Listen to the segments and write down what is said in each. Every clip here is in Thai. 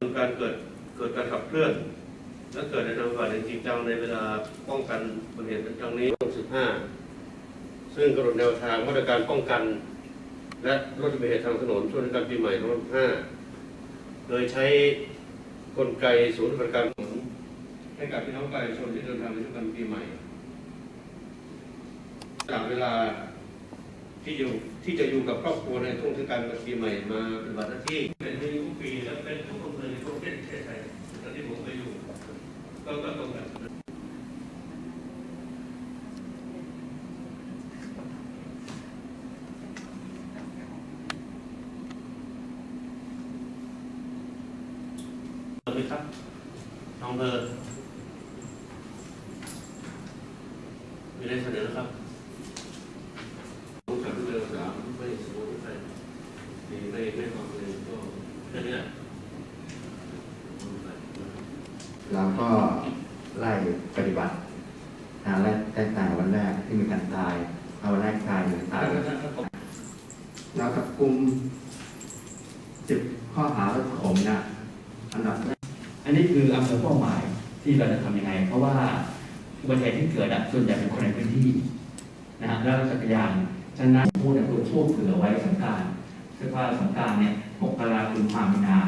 การเกิดเกิดการขับเคลื่อนและเกิดในทางฝ่ายจริงจังในเวลาป้องกันอุบัติเหตุในครั้งนี้65 ซึ่งกำหนดแนวทางมาตรการป้องกัน และลดอุบัติเหตุทางถนนช่วงเทศกาลปีใหม่25โดยใช้กลไกศูนย์บริการถนนให้กับพี่น้องประชาชนที่เดินทางในเทศกาลปีใหม่จากเวลาที่อยู่ที่จะอยู่กับครอบครัวในช่วงเทศกาลปีใหม่มาปฏิบัติหน้าที่เป็นในทุ ก็ก็ตรงกันเปิดไหมครับน้องเบอร์มีอะไรเสนอครับ ผมขับรถเร็วสามไม่สมมติไม่ดีไม่ไม่ความเร็วก็แค่เนี้ย เราก็ไล่ปฏิบัติหาแรกตั้งแต่วันแรกที่มีการตายเอาวันแรกตายหนึ่งตายเราจับกลุ่มสิบข้อหารถผมนะอันดับแรกอันนี้คืออำเภอเป้าหมายที่เราจะทำยังไง เพราะว่าอุบัติเหตุที่เกิดส่วนใหญ่เป็นคนในพื้นที่นะฮะแล้วจักรยานฉะนั้นพูดเนี่ยตัวช่วงเผื่อไว้สงกรารคือว่าสงการเนี่ยมกราคมพามีนา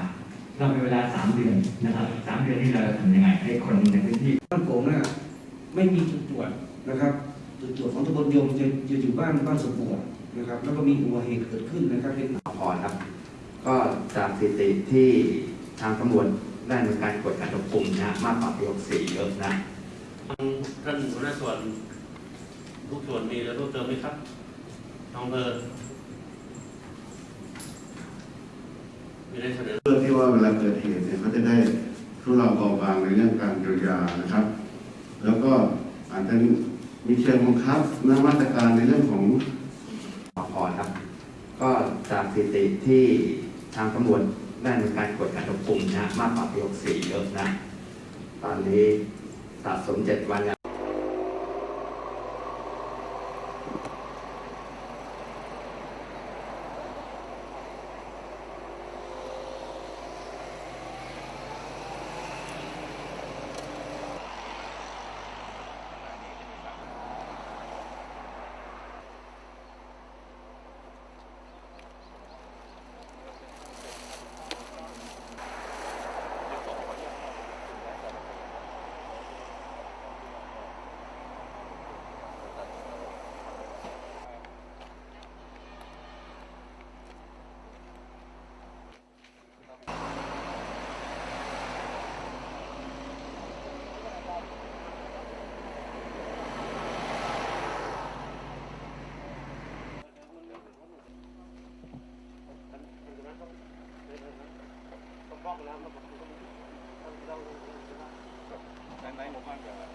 เรามีเวลาสามเดือนนะครับสามเดือนนี้เราจะทำยังไง ให้คนในพื้นที่บ้านผมน่ะไม่มีจุดตรวจนะครับ จุดตรวจของตำบลยมจะจะอยู่บ้านบ้านสมบูรณ์นะครับ แล้วก็มีอุบัติเหตุเกิดขึ้นนะครับเป็นพรครับ ก็จากสถิติที่ทางตำรวจได้มีการกดการจับกลุ่มนะมากกว่าปี64เยอะนะท่านหัวหน้าส่วนทุกส่วนมีอะไรเพิ่มเติมไหมครับน้องเบอร์มีอะไร เพื่อที่ว่าเวลาเกิดเหตุเนี่ยเขาจะได้ทุเลาเบาบางในเรื่องการเยียวยานะครับ แล้วก็อาจจะมีเชิงบังคับนมาตรการในเรื่องของพรครับ ก็จากสถิติที่ทางตำรวจได้มีการกดการจับกลุ่มนะมากกว่าปี64เยอะนะ ตอนนี้สะสมเจ็ดวัน แล้วทาง